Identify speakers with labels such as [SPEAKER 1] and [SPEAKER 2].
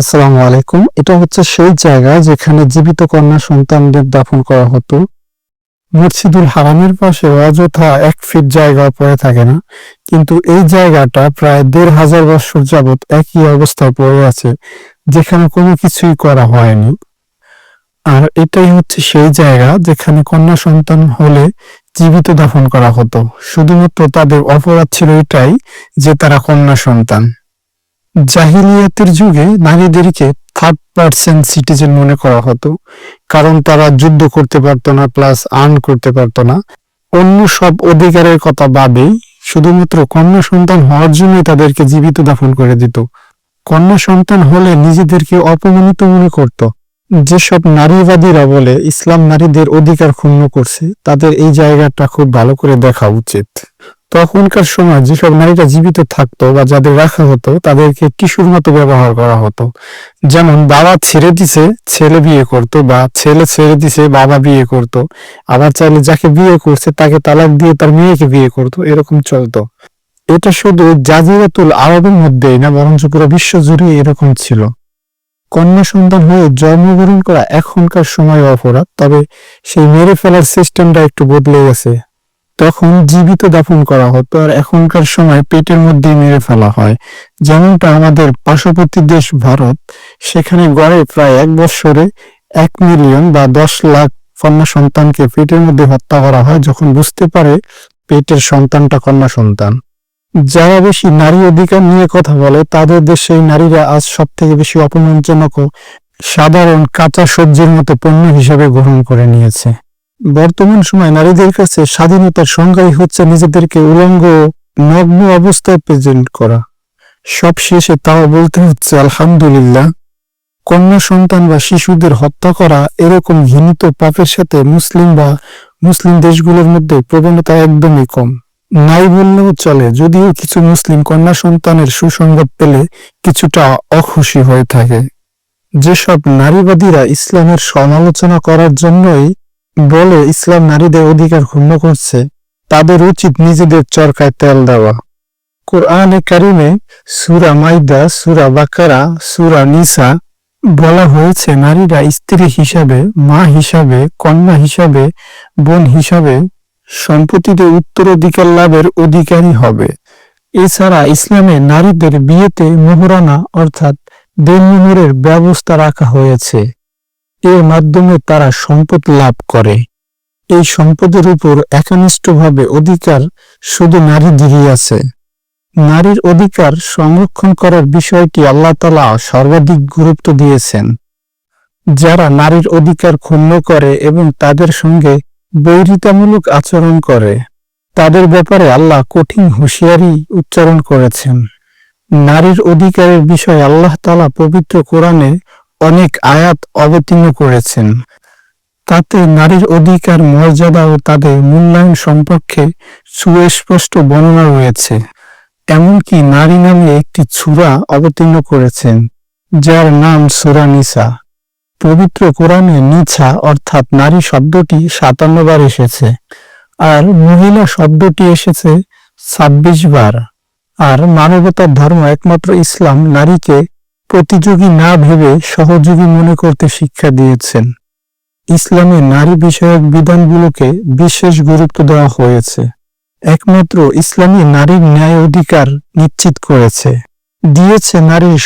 [SPEAKER 1] আসসালামু আলাইকুম। এটা হচ্ছে সেই জায়গা যেখানে জীবিত কন্যা সন্তানদের দাফন করা হতো। মসজিদুল হারামের পাশে অযথা এক ফিট জায়গা পড়ে থাকে না। কিন্তু এই জায়গাটা প্রায় দেড় হাজার বছর যাবত একই অবস্থায় পড়ে আছে, যেখানে কোনো কিছুই করা হয়নি। আর এটাই হচ্ছে সেই জায়গা যেখানে কন্যা সন্তান হলে জীবিত দাফন করা হতো। শুধুমাত্র তাদের অপরাধ ছিল এটাই যে তারা কন্যা সন্তান। জাহিলিয়াতের যুগে নারীদেরকে থার্ড পার্সেন্ট সিটিজেন মনে করা হতো। কারণ তারা যুদ্ধ করতে পারতো না প্লাস আর্ন করতে পারতো না। অন্য সব অধিকারের কথা বাদেই শুধুমাত্র কন্যা সন্তান হওয়ার জন্যই তাদেরকে জীবিত দাফন করে দিত। কন্যা সন্তান হলে নিজেদেরকে অপমানিত মনে করত। যেসব নারীবাদীরা বলে, ইসলাম নারীদের অধিকার ক্ষুণ্ণ করছে, তাদের এই জায়গাটা খুব ভালো করে দেখা উচিত। তখনকার সময় যেসব নারীরা জীবিত থাকতো বা যাদের রাখা হতো, তাদেরকে কিশোর মতো ব্যবহার করা হতো। যেমন বাবা ছেড়ে দিছে, ছেলে বিয়ে করত বা ছেলে ছেড়ে দিছে, বাবা বিয়ে করত। আবার চাইলে যাকে বিয়ে করছে, তাকে তালাক দিয়ে তার মেয়েকে বিয়ে করত। এরকম চলতো। এটা শুধু জাজিরাতুল আরবের মধ্যেই না, বরঞ্চ পুরো বিশ্ব জুড়ে এরকম ছিল। কন্যা সন্তান হয়ে জন্মগ্রহণ করা এখনকার সময় অপরাধ, তবে সেই মেরে ফেলার সিস্টেমটা একটু বদলে গেছে। তখন জীবিত দাফন করা হতো আর এখনকার সময় পেটের মধ্যে মেরে ফেলা হয়। যেমনটা আমাদের পার্শ্ববর্তী দেশ ভারত, সেখানে গড়ে প্রায় এক বছরে এক মিলিয়ন বা দশ লাখ কন্যা সন্তানকে পেটের মধ্যে হত্যা করা হয় যখন বুঝতে পারে পেটের সন্তানটা কন্যা সন্তান। যারা বেশি নারী অধিকার নিয়ে কথা বলে, তাদের দেশে নারীরা আজ সব থেকে বেশি অপমানজনক সাধারণ কাঁচা সবজির মতো পণ্য হিসেবে গ্রহণ করে নিয়েছে। বর্তমান সময় নারীদের কাছে স্বাধীনতার সংজ্ঞাই হচ্ছে নিজেদেরকে উলঙ্গ, নগ্ন অবস্থায় প্রেজেন্ট করা। সব শেষে তাও বলতে হচ্ছে, আলহামদুলিল্লাহ, কন্যা সন্তান বা শিশুদের হত্যা করা এরকম ঘৃণিত পাপের সাথে মুসলিম বা মুসলিম দেশগুলোর মধ্যে প্রবণতা একদমই কম। নাই বললেও চলে, যদিও কিছু মুসলিম কন্যা সন্তানের সুসংবাদ পেলে কিছুটা অখুশি হয়ে থাকে। যেসব নারীবাদীরা ইসলামের সমালোচনা করার জন্যই বলে ইসলাম নারীদের অধিকার ক্ষুণ্ণ করছে, তাদের উচিত নিজেদের চরকায় তেল দেওয়া। কোরআনে কারিমে সুরা মাইদা, সুরা বাকারা, সুরা নিসা বলা হয়েছে, নারীরা স্ত্রী হিসাবে, মা হিসাবে, কন্যা হিসাবে, বোন হিসাবে সম্পত্তিতে উত্তরাধিকার লাভের অধিকারী হবে। এছাড়া ইসলামে নারীদের বিয়েতে মোহরানা অর্থাৎ দেনমোহরের ব্যবস্থা রাখা হয়েছে। এর মাধ্যমে তারা সম্পদ লাভ করে। এই সম্পদের উপর একনিষ্ঠভাবে অধিকার শুধু নারীদেরই আছে। নারীর অধিকার সংরক্ষণ করার বিষয়টি আল্লাহ তালা সর্বাধিক গুরুত্ব দিয়েছেন। যারা নারীর অধিকার ক্ষুণ্ণ করে এবং তাদের সঙ্গে বৈরিতামূলক আচরণ করে, তাদের ব্যাপারে আল্লাহ কঠিন হুঁশিয়ারি উচ্চারণ করেছেন। নারীর অধিকারের বিষয়ে আল্লাহ তালা পবিত্র কোরআনে অনেক আয়াত অবতীর্ণ করেছেন। তাতে নারীর অধিকার, মর্যাদা ও তাদের মূল্যায়ন সম্পর্কে সুস্পষ্ট বর্ণনা রয়েছে। এমনকি নারী নামে একটি ছুরা অবতীর্ণ করেছেন, যার নাম সুরা নিসা। পবিত্র কোরআনে নিছা অর্থাৎ নারী শব্দটি সাতান্ন বার এসেছে, আর মহিলা শব্দটি এসেছে ছাব্বিশ বার। আর মানবতার ধর্ম একমাত্র ইসলাম নারীকে প্রতিযোগী না ভেবে সহযোগী মনে করতে শিক্ষা দিয়েছেন। ইসলামে নারী বিষয়ক বিধানগুলোকে বিশেষ গুরুত্ব দেওয়া হয়েছে। একমাত্র ইসলামী নারীর ন্যায় অধিকার নিশ্চিত করেছে। দিয়েছে নারীর